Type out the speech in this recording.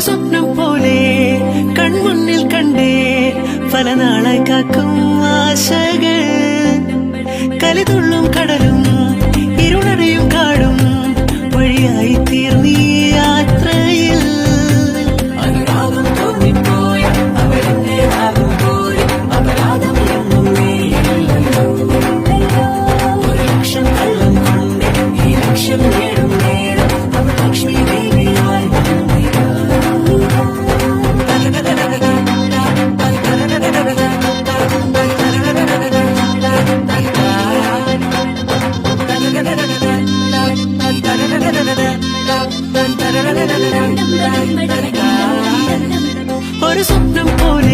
സ്വപ്നം പോലെ കൺമുന്നിൽ കണ്ടേ പല നാളെ കാക്കും ആശകൾ. കലിതുള്ളും കടലും ഇരുളടയും കാടും വഴിയായി തീർന്നീ ഒരു സ്വപ്നം പോലെ